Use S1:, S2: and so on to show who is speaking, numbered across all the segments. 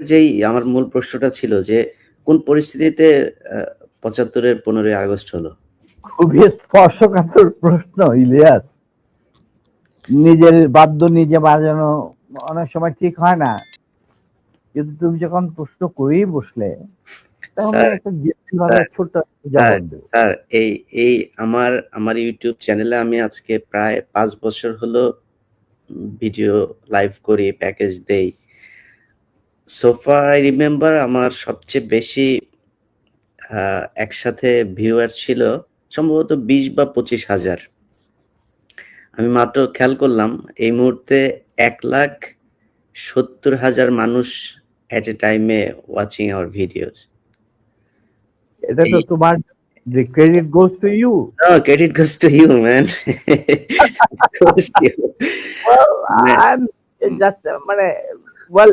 S1: যেই আমার মূল প্রশ্নটা ছিল যে কোন পরিস্থিতিতে পঁচাত্তরের পনেরোই আগস্ট হলো?
S2: খুবই স্পর্শকাতর প্রশ্ন ইলিয়াস। নিজের বাদ্য নিজে বাজানো অনেক সময় ঠিক হয় না। কিন্তু তুমি যখন প্রশ্ন করেই বসলে।
S1: স্যার এই এই আমার আমার ইউটিউব চ্যানেলে আমি আজকে প্রায় পাঁচ বছর হলো ভিডিও লাইভ করি প্যাকেজ দেই। সোফার আই রিমেম্বার আমার সবচেয়ে বেশি একসাথে ভিউয়ার ছিল সম্ভবত বিশ বা পঁচিশ হাজার আমি মাত্র খেয়াল করলাম এই মুহূর্তে এক লাখ সত্তর হাজার মানুষ এট এ টাইমে ওয়াচিং আওয়ার ভিডিওস
S2: এটা তো তোমার the credit goes to you
S1: No, credit goes to you, man. goes to you.
S2: well I'm just well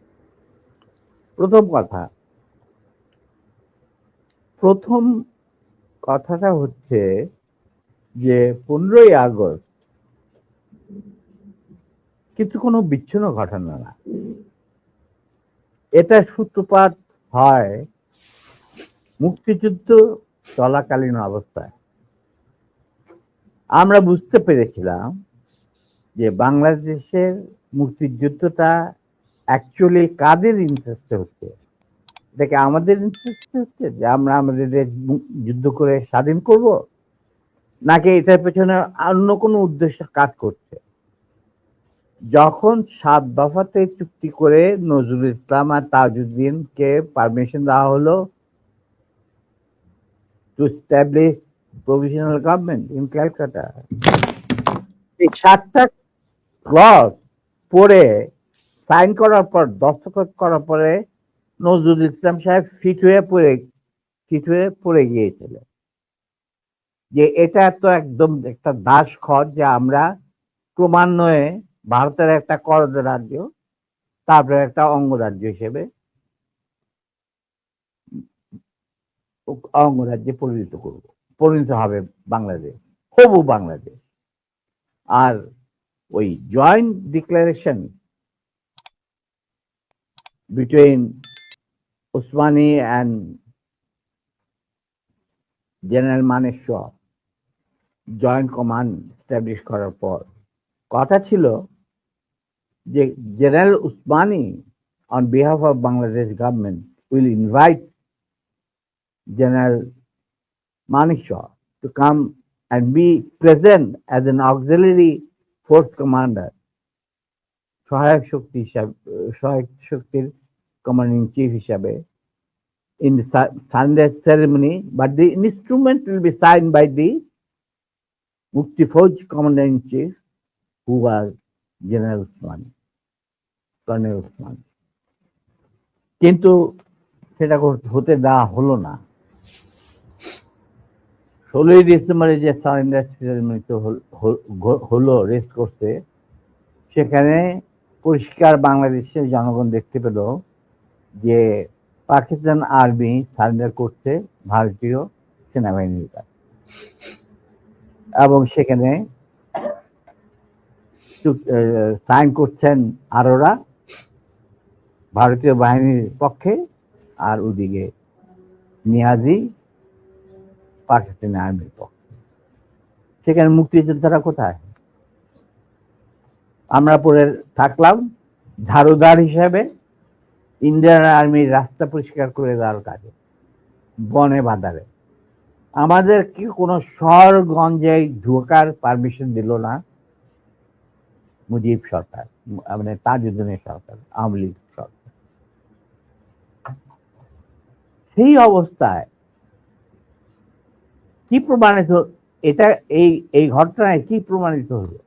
S2: প্রথম কথা। প্রথম কথাটা হচ্ছে যে পনেরোই আগস্ট কিন্তু কোনো বিচ্ছিন্ন ঘটনা না। এটা সূত্রপাত হয় মুক্তিযুদ্ধ চলাকালীন অবস্থায়। আমরা বুঝতে পেরেছিলাম যে বাংলাদেশের মুক্তিযুদ্ধটা অ্যাকচুয়ালি কাদের ইন্টারেস্টে হচ্ছে? এটাকে আমাদের ইন্টারেস্টে হচ্ছে যে আমরা আমাদের দেশ যুদ্ধ করে স্বাধীন করব? নাকি এটার পেছনে অন্য কোনো উদ্দেশ্য কাজ করছে? যখন সাত দফাতে চুক্তি করে নজরুল ইসলাম আর তাজউদ্দিনকে পারমিশন দেওয়া হলো to establish provisional government in Calcutta এই সাতটা ক্লজ পড়ে সাইন করার পর, দস্তখত করার পরে নজরুল ইসলাম সাহেব ফিট হয়ে পড়ে, ফিট হয়ে পড়ে গিয়েছিলেন যে এটা তো একদম একটা দাস খর যে আমরা ক্রমান্বয়ে ভারতের একটা করদ রাজ্য, তারপরে একটা অঙ্গরাজ্য হিসেবে অঙ্গরাজ্যে পরিণত করব, পরিণত হবে বাংলাদেশ, হবু বাংলাদেশ। আর ওই joint declaration between Usmani and general Maneshwar joint command establish করার পর কথা ছিল যে general Osmani on behalf of Bangladesh government will invite General Manikshwa to come and be present as an auxiliary force commander সহায়ক শক্তি হিসাবে, সহায়ক শক্তির কমান্ডিং চিফ হিসাবে in the Sunday ceremony but the instrument will be sign by the Mukti Fauj commanding chief who are general Usman colonel Usman কিন্তু সেটা হতে দেওয়া হলো না। ষোলোই ডিসেম্বরে যে সারেন্ডার সেরেমনি হলো রেস করতে সেখানে পরিষ্কার বাংলাদেশের জনগণ দেখতে পেল যে পাকিস্তান আর্মি সারেন্ডার করছে ভারতীয় সেনাবাহিনীর কাছে। এবং সেখানে সাইন করছেন আরোরা ভারতীয় বাহিনীর পক্ষে আর ওদিকে নিয়াজি পাকিস্তানি আর্মির পক্ষে। সেখানে মুক্তিযোদ্ধারা কোথায়? আমরা পরে থাকলাম, ঝাড়ুদার হিসাবে ইন্ডিয়ান আর্মির রাস্তা পরিষ্কার করে দেওয়ার কাজে, বনে বাজারে আমাদের কি কোনো শহরগঞ্জে ঢোকার পারমিশন দিল না? মুজিব সরকার মানে তাজউদ্দিনের সরকার, আওয়ামী লীগ সরকার। সেই অবস্থায় কি প্রমাণিত, এটা এই এই ঘটনায় কি প্রমাণিত হলো?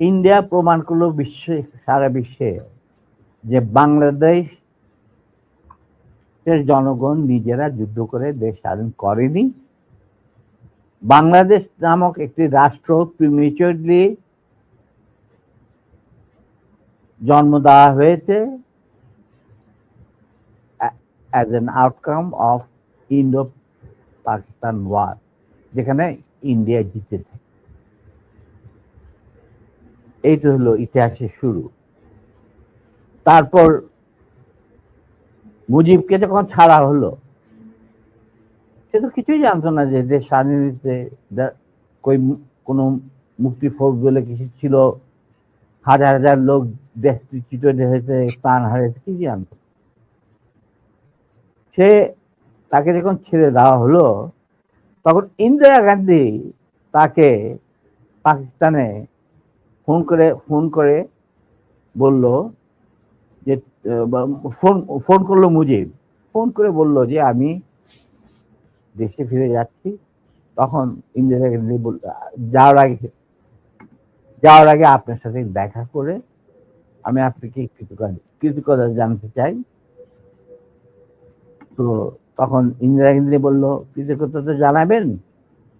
S2: ইন্ডিয়া প্রমাণ করল বিশ্বে, সারা বিশ্বে, যে বাংলাদেশ জনগণ নিজেরা যুদ্ধ করে দেশ স্বাধীন করেনি। বাংলাদেশ নামক একটি রাষ্ট্র প্রিমিচুরলি জন্ম দেওয়া হয়েছে as an outcome of Indo Pakistan war যেখানে ইন্ডিয়া জিতেছে। এইটা হলো ইতিহাসের শুরু। তারপর মুজিবকে যখন ছাড়া হলো, সে তো কিছুই জানতো না যে দেশ স্বাধীনতে কই কোনো মুক্তি ফৌজ বলে কিছু ছিল, হাজার হাজার লোক দেশ চিত হয়েছে, প্রাণ হারিয়েছে কি জানতো সে তাকে যখন ছেড়ে দেওয়া হলো, তখন ইন্দিরা গান্ধী তাকে পাকিস্তানে ফোন করে ফোন করে বলল যে ফোন ফোন করল মুজিব। ফোন করে বলল যে, আমি দেশে ফিরে যাচ্ছি। তখন ইন্দিরা গান্ধী বলল যাওয়ার আগে যাওয়ার আগে আপনার সাথে দেখা করে আমি আপনাকে কৃতজ্ঞতা জানতে চাই। তো তখন ইন্দিরা গান্ধী বলল, কৃতজ্ঞতা তো জানাবেন?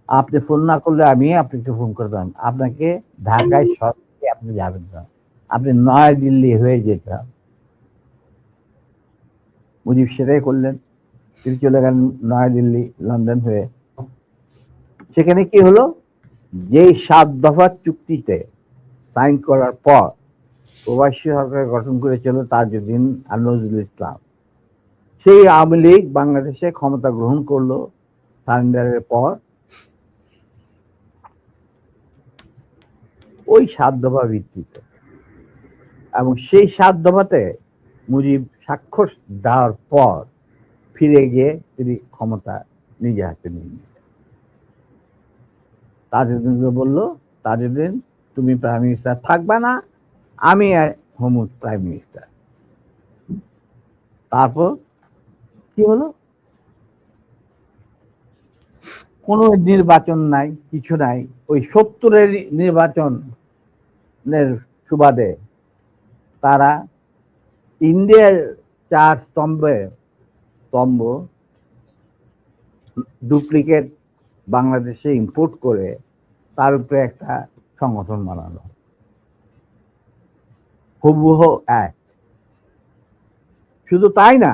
S2: আপনি ফোন না করলে আমি আপনাকে ফোন করতাম আপনাকে ঢাকায় সরকারে আপনি যাবেন না। আপনি নয়াদিল্লি হয়ে যেতে হবে। মুজিব সেটাই করলেন। তিনি চলে গেলেন নয়াদিল্লি, লন্ডন হয়ে। সেখানে কি হলো? যেই সাত দফা চুক্তিতে সাইন করার পর প্রবাসী সরকার গঠন করেছিল তাজউদ্দিন আর নজরুল ইসলাম, সেই আওয়ামী লীগ বাংলাদেশে ক্ষমতা গ্রহণ করল। সারেন্ডারের পর ওই সাত দফা ভিত্তিতে। এবং সেই সাত দফাতে মুজিব স্বাক্ষর দেওয়ার পর ফিরে গিয়ে তিনি ক্ষমতা নিজে হাতে নিয়ে নিলেন। তাজউদ্দিনকে বলল, তাজউদ্দিন, তুমি প্রাইম মিনিস্টার থাকবে না, আমি হমুদ প্রাইম মিনিস্টার তারপর কি হলো? কোনো নির্বাচন নাই, কিছু নাই। ওই সত্তরের নির্বাচনের সুবাদে তারা ইন্ডিয়ার চার স্তম্ভে স্তম্ভ ডুপ্লিকেট বাংলাদেশে ইম্পোর্ট করে তার উপরে একটা সংগঠন বানানো হুবহ এক। শুধু তাই না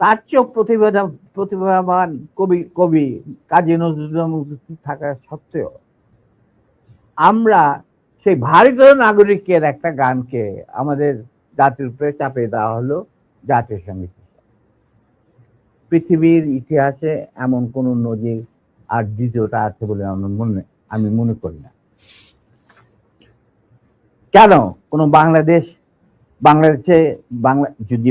S2: তার চেয়েও প্রতিভা প্রতিভাবান কবি কবি কাজী নজরুল থাকা সত্ত্বেও আমরা সেই ভারতীয় নাগরিকের একটা গানকে আমাদের জাতির উপরে চাপিয়ে দেওয়া হলো জাতীয় সংগীত পৃথিবীর ইতিহাসে এমন কোন নজির আর দ্বিতীয়টা আছে বলে আমার মনে আমি মনে করি না। কেন? কোন বাংলাদেশ বাংলাদেশে বাংলা যদি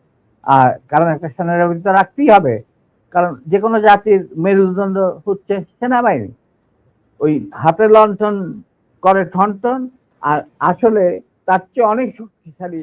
S2: আর কারণ একটা সেনাবাহিনী তো রাখতেই হবে। কারণ যে কোনো জাতির মেরুদণ্ড হচ্ছে সেনাবাহিনী। ওই হাতে লণ্ঠন, করে ঠনঠন, আর আসলে তার চেয়ে অনেক শক্তিশালী